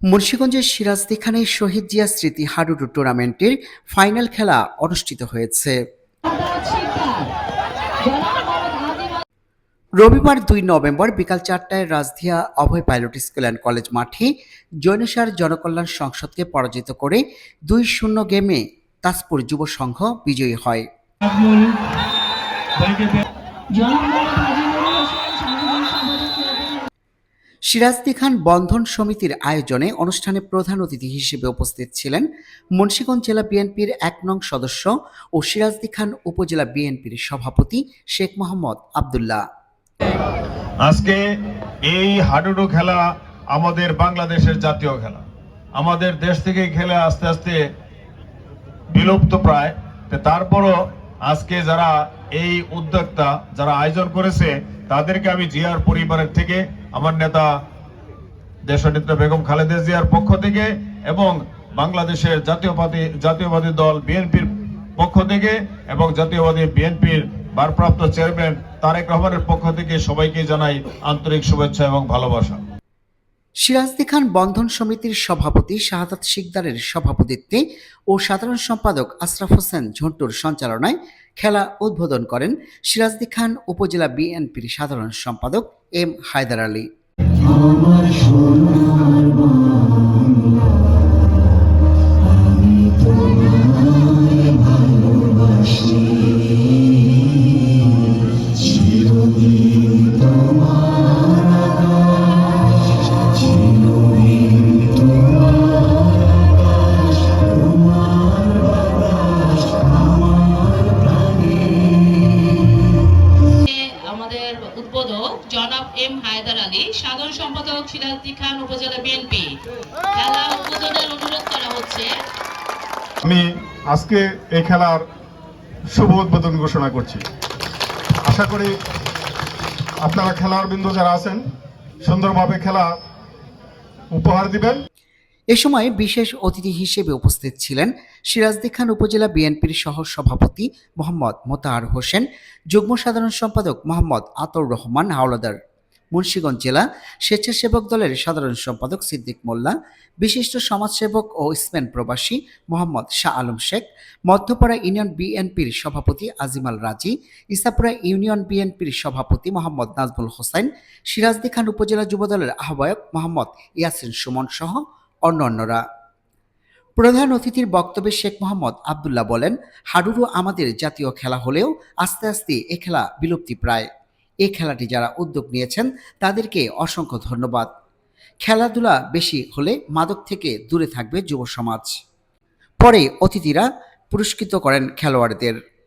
মুন্সিগঞ্জের সিরাজদিখানে শহীদ জিয়া স্মৃতি হাডুডু টুর্নামেন্টের ফাইনাল খেলা অনুষ্ঠিত হয়েছে। রবিবার দুই নভেম্বর বিকাল চারটায় Rajdhia Abhay pilot school and college মাঠে জৈনসার জনকল্যাণ সংসদকে পরাজিত করে দুই শূন্য গেমে তাজপুর যুব সংঘ বিজয়ী হয় নাজমুল ভাইকে সিরাজদি খান বন্ধন সমিতির আয়োজনে অনুষ্ঠানে প্রধান অতিথি হিসেবে উপস্থিত ছিলেন মুন্সিগঞ্জ জেলা বিএনপির এক নং সদস্য ও সিরাজদি খান উপজেলা বিএনপির সভাপতি শেখ মোহাম্মদ আবদুল্লাহ। আজকে এই হাডুডু খেলা আমাদের বাংলাদেশের জাতীয় খেলা। আমাদের দেশ থেকে খেলে আস্তে আস্তে বিলুপ্ত প্রায়। তারপরও আজকে যারা এই উদ্যোক্তা, যারা আয়োজন করেছে, তাদেরকে আমি জিয়ার পরিবারের থেকে আমার নেতা দেশনেত্রী বেগম খালেদা জিয়ার পক্ষ থেকে এবং বাংলাদেশের জাতীয়বাদী জাতীয়বাদী দল বিএনপির পক্ষ থেকে এবং জাতীয়বাদী বিএনপির ভারপ্রাপ্ত চেয়ারম্যান তারেক রহমানের পক্ষ থেকে সবাইকে জানাই আন্তরিক শুভেচ্ছা এবং ভালোবাসা। সিরাজদি খান বন্ধন সমিতির সভাপতি শাহাদাত শিকদারের সভাপতিত্বে ও সাধারণ সম্পাদক আশরাফ হোসেন ঝন্টুর সঞ্চালনায় খেলা উদ্বোধন করেন সিরাজদি খান উপজেলা বিএনপির সাধারণ সম্পাদক এম হায়দার আলী। উদ্বোধক জনাব এম হায়দার আলী, সাধারণ সম্পাদক সিরাজদি খান, উপজেলা বিএনপি খেলা উদ্বোধনের অনুরোধ করা হচ্ছে। আমি আজকে এই খেলার শুভ উদ্বোধন ঘোষণা করছি। আশা করি আপনারা খেলার বিন্দু যারা আছেন সুন্দরভাবে খেলা উপহার দিবেন। এ সময় বিশেষ অতিথি হিসেবে উপস্থিত ছিলেন সিরাজদি খান উপজেলা বিএনপির সহ সভাপতি মোহাম্মদ মোতাহার হোসেন, যুগ্ম সাধারণ সম্পাদক মোহাম্মদ আতর রহমান হাওলাদার, মুন্সীগঞ্জ জেলা স্বেচ্ছাসেবক দলের সাধারণ সম্পাদক সিদ্দিক মোল্লা, বিশিষ্ট সমাজসেবক ও স্পেন প্রবাসী মোহাম্মদ শাহ আলম শেখ, মধ্যপাড়া ইউনিয়ন বিএনপির সভাপতি আজিমাল রাজি, ইসাপুরা ইউনিয়ন বিএনপির সভাপতি মোহাম্মদ নাজমুল হোসেন সিরাজদি খান উপজেলা যুবদলের আহ্বায়ক মোহাম্মদ ইয়াসিন সুমন সহ অন্যান্যরা। প্রধান অতিথির বক্তব্যে শেখ মোহাম্মদ আবদুল্লাহ বলেন, হাডুডু আমাদের জাতীয় খেলা হলেও আস্তে আস্তে এ খেলা বিলুপ্তি প্রায়। এ খেলাটি যারা উদ্যোগ নিয়েছেন, তাদেরকে অসংখ্য ধন্যবাদ। খেলাধুলা বেশি হলে মাদক থেকে দূরে থাকবে যুব সমাজ। পরে অতিথিরা পুরস্কৃত করেন খেলোয়াড়দের।